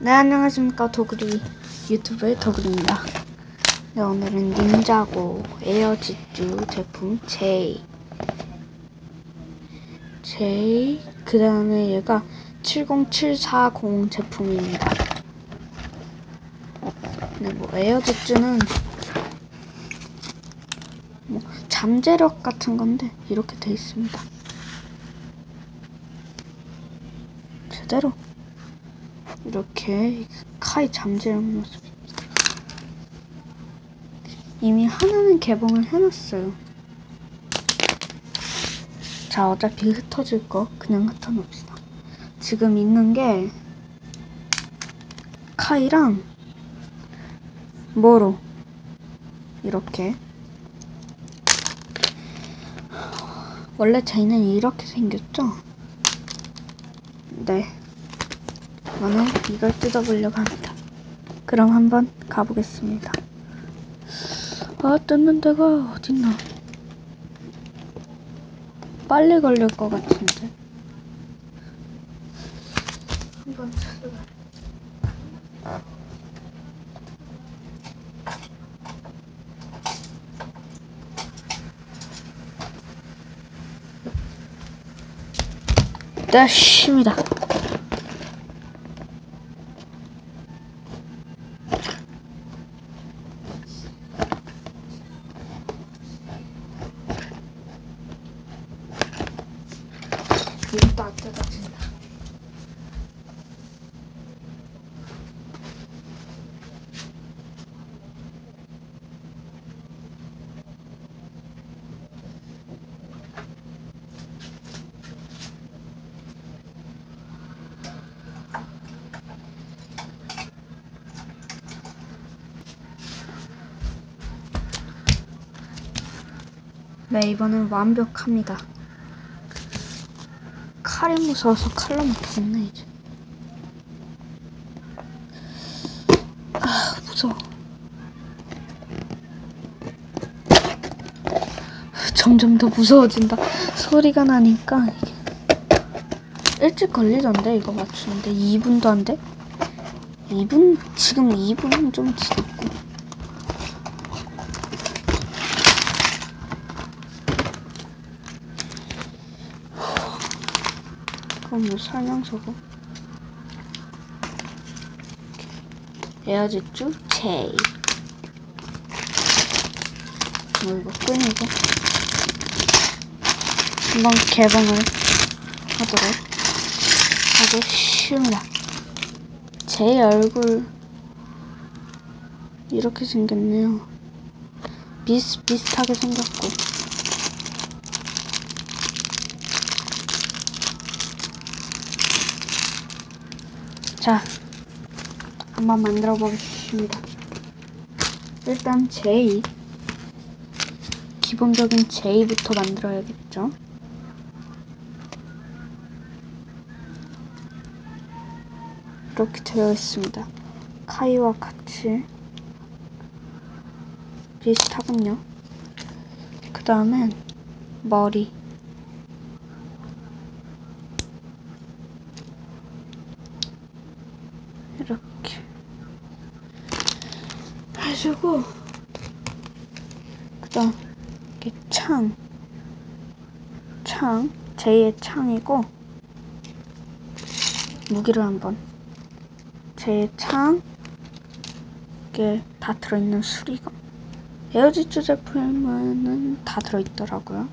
네 안녕하십니까 도그리 유튜브의 도그리입니다. 네 오늘은 닌자고 에어지주 제품 J J 그 다음에 얘가 70740 제품입니다. 네뭐 에어지주는 뭐 잠재력 같은 건데 이렇게 돼 있습니다. 제대로 이렇게 카이 잠재력 모습입니다. 이미 하나는 개봉을 해놨어요. 자, 어차피 흩어질 거 그냥 흩어놓읍시다. 지금 있는 게 카이랑 모로 이렇게 원래 쟤는 이렇게 생겼죠? 네. 저는 이걸 뜯어보려고 합니다. 그럼 한번 가보겠습니다. 아, 뜯는 데가 어딨나? 빨리 걸릴 것 같은데. 한번 찾아봐. 됐습니다. 네, 이번엔 완벽합니다. 칼이 무서워서 칼로 막혔네 이제. 아 무서워. 점점 더 무서워진다. 소리가 나니까 이게 일찍 걸리던데 이거 맞추는데 2분도 안 돼? 2분 지금 2분은 좀 지났고. 그럼 뭐 설명서고 에어지주? J 뭐 이거 끊이고? 한번 개봉을 하도록 하겠습니다. 제 얼굴 이렇게 생겼네요. 비슷비슷하게 생겼고 자, 한번 만들어 보겠습니다. 일단 J 기본적인 J부터 만들어야겠죠. 이렇게 되어 있습니다. 카이와 같이 비슷하군요. 그 다음엔 머리 이렇게 해주고 그 다음 이렇게 창, 창, 제2의 창이고 무기를 한번 제2의 창 이게 다 들어있는 수리가 에어지주 제품에는 다 들어있더라고요.